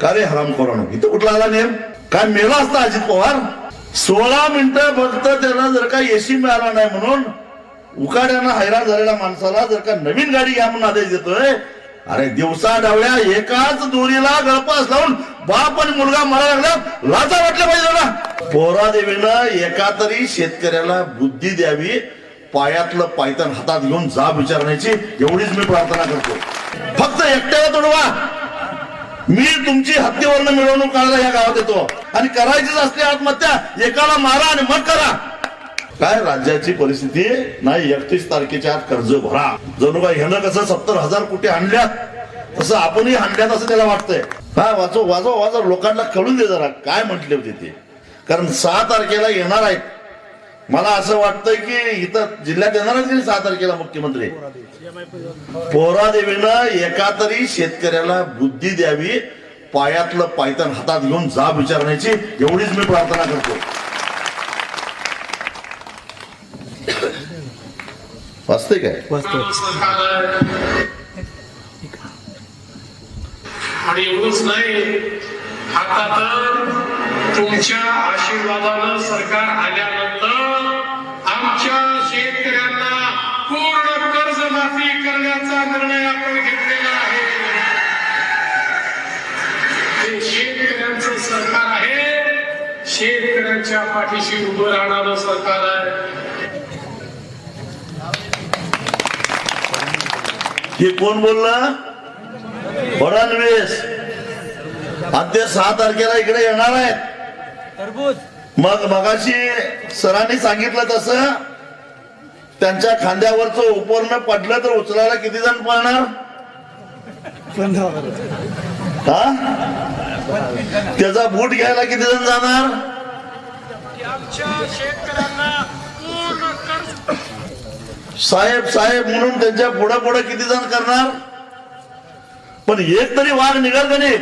का रे हराम करू इथं कुठला आला नेम? काय मेला असता अजित पवार? सोळा मिनिटं फक्त त्याला जर का एसी मिळाला नाही म्हणून उकाड्यानं हैराण झालेल्या माणसाला जर का नवीन गाडी घ्या म्हणून आदेश देतोय अरे दिवसा डावल्या एकाच दोरीला गळपास लावून बाप आणि मुलगा मरायला लागला लाजा वाटलं पाहिजे ना पोरा देवीनं एका तरी शेतकऱ्याला बुद्धी द्यावी पायातलं पायतन हातात घेऊन जाब विचारण्याची एवढीच मी प्रार्थना करतो फक्त एकट्याला तोडवा. मी तुमची हत्येवरनं मिळवणूक काढायला या गावात येतो. आणि करायचीच असते आत्महत्या एकाला मारा आणि मग करा. काय राज्याची परिस्थिती? नाही एकतीस तारखेच्या आत कर्ज भरा. जणू काय ह्यानं कसं सत्तर हजार कोटी आणल्यात? तसं आपणही आणल्यात असं त्याला वाटतंय. हा वाचो वाजव वाजव लोकांना कळून दे जरा काय म्हटले होते ते. कारण सहा तारखेला येणार आहेत. मला असं वाटतंय की इथं जिल्ह्यात येणार सहा तारखेला मुख्यमंत्री. पोरा देवीनं एका तरी शेतकऱ्याला बुद्धी द्यावी पायातलं पायतन हातात घेऊन जाब विचारण्याची एवढीच मी प्रार्थना करतो. वाचते काय? आणि एवढंच नाही आता तर तुमच्या आशीर्वादानं सरकार आल्यानंतर शेतकऱ्यांच्या पाठीशी उभं राहणारं सरकार आहे. हे कोण बोललं? फडणवीस ते सहा तारखेला इकडे येणार आहेत. मग मगाशी सरांनी सांगितलं तसं त्यांच्या खांद्यावरचं उपवरण पडलं तर उचलायला किती जण पळणार? हा? त्याचा बूट घ्यायला किती जण जाणार? आमच्या शेतकऱ्यांना पूर्ण कर्ज साहेब साहेब म्हणून त्यांच्या पुढे पुढे किती जण करणार? पण एक तरी वाघ निघाल का नाही?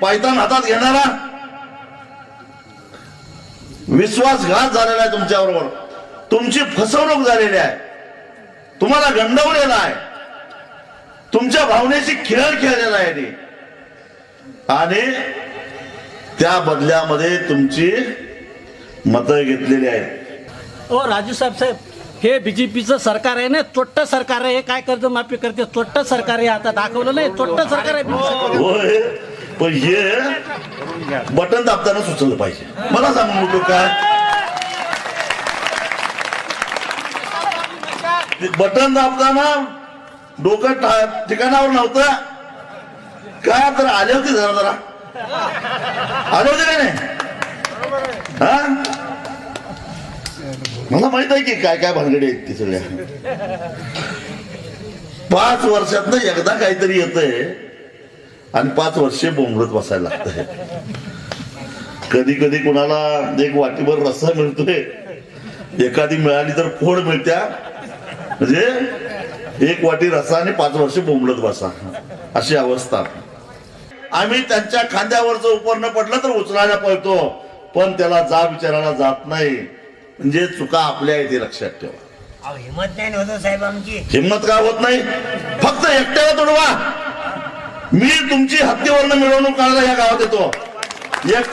पायतान हातात घेणारा? विश्वासघात झालेला आहे तुमच्याबरोबर. तुमची फसवणूक झालेली आहे. तुम्हाला गंडवलेला आहे. तुमच्या भावनेशी खेळ खेळलेला आहे आणि त्या बदल्यामध्ये तुमची मतं घेतलेली आहेत. ओ राजू साहेब साहेब हे बीजेपीचं सरकार आहे ना चोट्ट सरकार आहे हे काय कर्ज माफी करते? चोट्ट सरकार आहे आता दाखवलं नाही चोट्ट सरकार आहे. होय पण हे बटन दाबताना सुचवलं पाहिजे. मला सांगू नको काय? बटन दाबताना डोकं ठिकाणावर नव्हतं. काय तर आले होते जरा जरा? आले होते का नाही? हा? मला माहीत आहे की काय काय भानगडी आहेत ती सगळ्या. पाच वर्षातनं एकदा काहीतरी येतंय आणि पाच वर्षे बोंबरत बसायला लागत कधी कधी कुणाला एक वाटीभर रस्सा मिळतोय. एखादी मिळाली तर फोड मिळत्या. म्हणजे एक वाटी रस्सा आणि पाच वर्ष बोंबलत बसा. अशी अवस्था. आम्ही त्यांच्या खांद्यावरचं उपरणं पडलं तर उचलायला पळतो. पण त्याला जा विचारायला जात नाही. म्हणजे चुका आपल्या येते लक्षात ठेवा. अहो हिंमत नाही होतो साहेब आमची. हिंमत का होत नाही? फक्त एकट्याला तोडवा. मी तुमची हत्तीवरनं मिळवणूक काढायला या गावात येतो. एक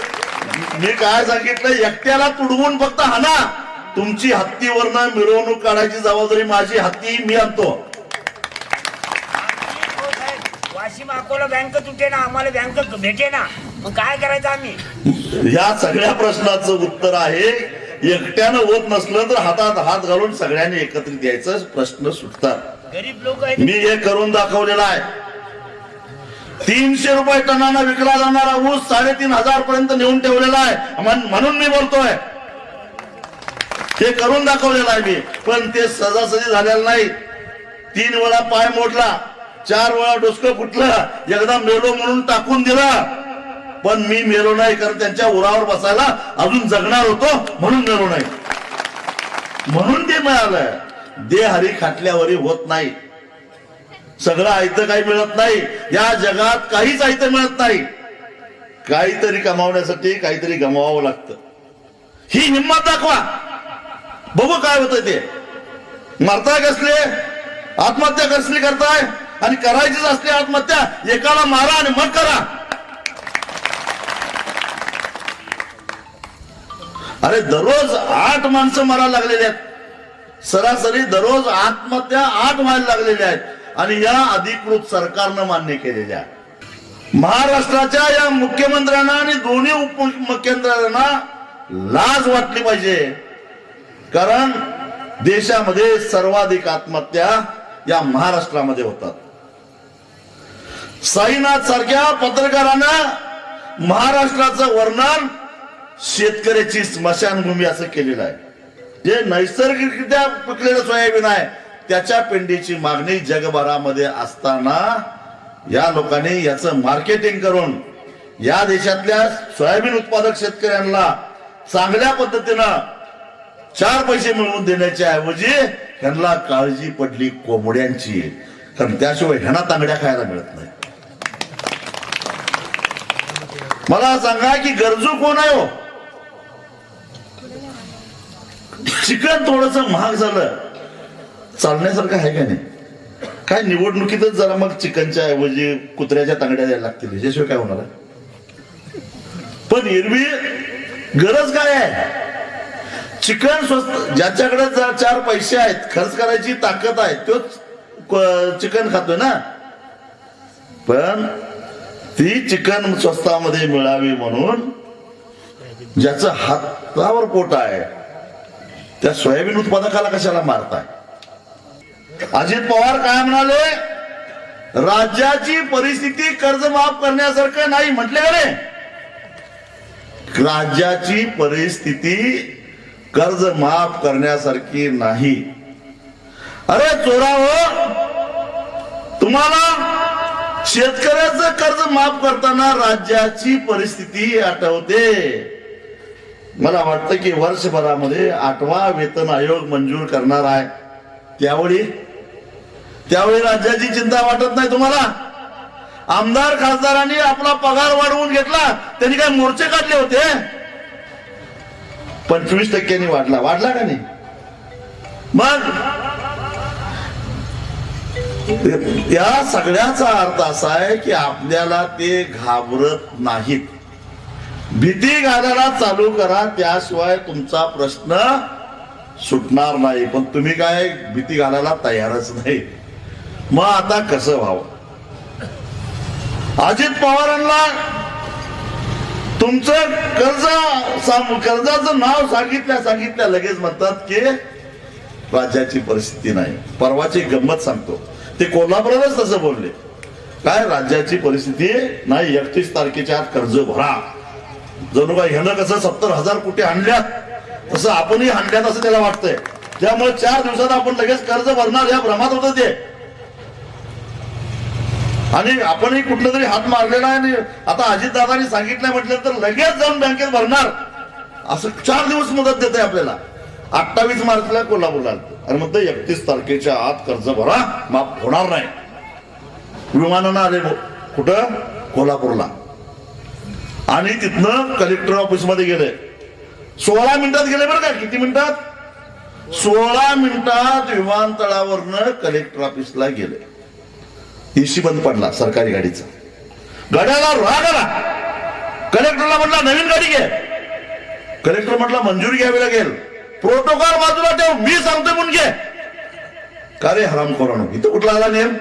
मी काय सांगितलं? एकट्याला तुडवून फक्त हाना. तुमची हत्तीवरनं मिरवणूक काढायची जबाबदारी माझी. हत्ती मी आणतो. वाशिम अकोला बँक तुटे ना आम्हाला बँक भेटे ना मग काय करायचं आम्ही? या सगळ्या प्रश्नाचं उत्तर आहे एकट्यानं होत नसलं तर हातात हात घालून सगळ्यांनी एकत्रित यायचं प्रश्न सुटतात. गरीब लोक मी हे करून दाखवलेलं आहे. तीनशे रुपये टनानं विकला जाणारा ऊस साडेतीन हजार पर्यंत नेऊन ठेवलेला आहे. म्हण- म्हणून मी बोलतोय. हे करून दाखवलेलं आहे मी. पण ते सजासजी झालेलं नाही. तीन वेळा पाय मोडला चार वेळा डोसकं फुटलं एकदा मेलो म्हणून टाकून दिलं. पण मी मेलो नाही कारण त्यांच्या उरावर बसायला अजून जगणार होतो म्हणून मेलो नाही. म्हणून ते मिळालं दे हरी खाटल्यावरी होत नाही. सगळं आयतं काही मिळत नाही. या जगात काहीच आयतं मिळत नाही. काहीतरी कमावण्यासाठी काहीतरी गमवावं लागतं. ही हिंमत दाखवा. बघू काय होतं ते. मरताय कसले? आत्महत्या कसली करताय? आणि करायचीच असली आत्महत्या एकाला मारा आणि मग करा. अरे दररोज आठ माणसं मारायला लागलेली आहेत. सरासरी दररोज आत्महत्या आठ व्हायला लागलेल्या आहेत. आणि या अधिकृत सरकारनं मान्य केलेल्या महाराष्ट्राच्या या मुख्यमंत्र्यांना आणि दोन्ही उपमुख्यमंत्र्यांना लाज वाटली पाहिजे. कारण देशामध्ये सर्वाधिक आत्महत्या या महाराष्ट्रामध्ये होतात. साईनाथ सारख्या पत्रकारांना महाराष्ट्राचं वर्णन शेतकऱ्याची स्मशानभूमी असं केलेलं आहे. जे नैसर्गिकरित्या पिकलेलं सोयाबीन आहे त्याच्या पेंडीची मागणी जगभरामध्ये असताना या लोकांनी याचं मार्केटिंग करून या देशातल्या सोयाबीन उत्पादक शेतकऱ्यांना चांगल्या पद्धतीनं चार पैसे मिळवून देण्याच्या ऐवजी ह्यांना काळजी पडली कोंबड्यांची. कारण त्याशिवाय ह्यांना तांगड्या खायला मिळत नाही. मला सांगा की गरजू कोण आहे हो? चिकन थोडस महाग झालं. चालण्यासारखं आहे का नाही? काय निवडणुकीतच जरा मग चिकनच्या ऐवजी कुत्र्याच्या तांगड्या द्यायला लागतील. याच्याशिवाय काय होणार आहे? पण एरवी गरज काय आहे? चिकन स्वस्त ज्याच्याकडे चार पैसे आहेत खर्च करायची ताकद आहे तोच चिकन खातोय ना? पण ती चिकन स्वस्तामध्ये मिळावी म्हणून ज्याचं हातावर पोट आहे त्या सोयाबीन उत्पादकाला कशाला मारताय? अजित पवार काय म्हणाले? राज्याची परिस्थिती कर्ज माफ करण्यासारखं नाही म्हटले का नाही राज्याची परिस्थिती कर्ज माफ करण्यासारखी नाही. अरे चोराव तुम्हाला शेतकऱ्याचं कर्ज माफ करताना राज्याची परिस्थिती आठवते. मला वाटतं की वर्षभरामध्ये आठवा वेतन आयोग मंजूर करणार आहे. त्यावेळी त्यावेळी राज्याची चिंता वाटत नाही तुम्हाला? आमदार खासदारांनी आपला पगार वाढवून घेतला त्यांनी काय मोर्चे काढले होते? पंचवीस टक्क्यांनी वाढला. वाढला का नाही? मग या सगळ्याचा अर्थ असा आहे की आपल्याला ते घाबरत नाहीत. भीती घालायला चालू करा त्याशिवाय तुमचा प्रश्न सुटणार नाही. पण तुम्ही काय भीती घालायला तयारच नाही. मग आता कसं व्हावं? अजित पवारांना तुमचं कर्ज कर्जाचं नाव सांगितल्या सांगितल्या लगेच म्हणतात की राज्याची परिस्थिती नाही. परवाची गंमत सांगतो. ते कोल्हापुरातच तसं बोलले. काय? राज्याची परिस्थिती नाही. एकतीस तारखेच्या आत कर्ज भरा. जणू काय ह्यानं कसं सत्तर हजार कोटी आणल्यात तसं आपणही आणल्यात असं त्याला वाटतंय. त्यामुळे चार दिवसात आपण लगेच कर्ज भरणार या भ्रमात होतं ते. आणि आपणही कुठलं तरी हात मारलेला आहे आणि आता अजितदादांनी सांगितलं म्हटलं तर लगेच जाऊन बँकेत भरणार. असं चार दिवस मुदत देते आपल्याला. अठ्ठावीस मार्चला कोल्हापूरला. आणि म्हणतं एकतीस तारखेच्या आत कर्ज भरा माफ होणार नाही. विमानानं आले कुठं? कोल्हापूरला. आणि तिथनं कलेक्टर ऑफिसमध्ये गेले. सोळा मिनिटात गेले बरं का किती मिनिटात? सोळा मिनिटात विमानतळावरनं कलेक्टर ऑफिसला गेले. एसी बंद पडला सरकारी गाडीचा. गाड्याला राग आला. कलेक्टरला म्हटला नवीन गाडी घे. कलेक्टर म्हटला मंजुरी घ्यावी लागेल. प्रोटोकॉल बाजूला ठेव मी सांगतो म्हणून घे. का रे हराम कोरानो इथं कुठला आला नेम?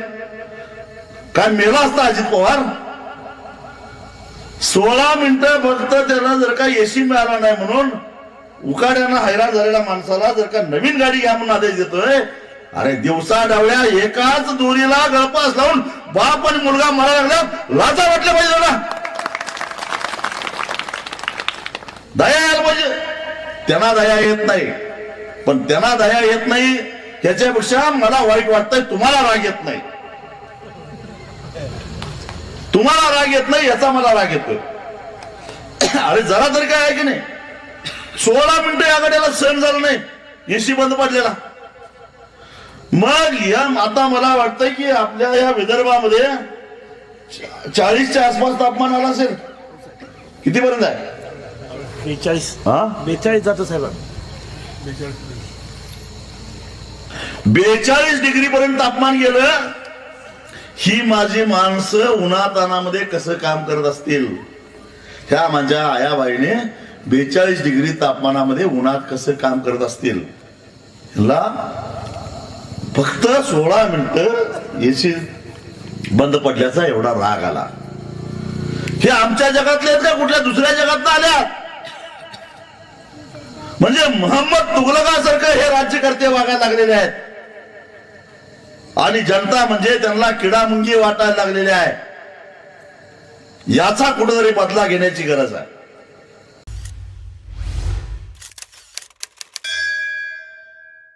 काय मेला असता अजित पवार? सोळा मिनिटं फक्त त्याला जर का एसी मिळाला नाही म्हणून उकाड्यानं हैराण झालेल्या माणसाला जर का नवीन गाडी घ्या म्हणून आदेश देतोय अरे दिवसा डावल्या एकाच दोरीला गळपास लावून बाप आणि मुलगा मला लागला लाजा वाटल्या पाहिजे ना दया यायला पाहिजे. त्यांना दया येत नाही. पण त्यांना दया येत नाही त्याच्यापेक्षा मला वाईट वाटतंय तुम्हाला राग येत नाही. तुम्हाला राग येत नाही याचा मला राग येतोय. अरे जरा तरी काय आहे की नाही? सोळा मिनिटं या गाड्याला सहन झालं नाही एसी बंद पडलेला. मग या आता मला वाटतंय की आपल्या या विदर्भामध्ये चाळीसच्या आसपास तापमान आलं असेल. किती पर्यंत आहे? बेचाळीस. हा? बेचाळीस जातं साहेब. बेचाळीस डिग्री पर्यंत तापमान गेलं ही माझी माणसं उन्हातानामध्ये कसं काम करत असतील? ह्या माझ्या आयाबाईने बेचाळीस डिग्री तापमानामध्ये उन्हात कसं काम करत असतील? ह्याला फक्त सोळा मिनिट एसी बंद पडल्याचा एवढा राग आला. हे आमच्या जगातले का? कुठल्या दुसऱ्या जगात आल्या म्हणजे मोहम्मद तुगलकासारखं हे राज्यकर्ते वागायला लागलेले आहेत. आणि जनता म्हणजे त्यांना किडामुंगी वाटायला लागलेली आहे. याचा कुठेतरी बदला घेण्याची गरज आहे.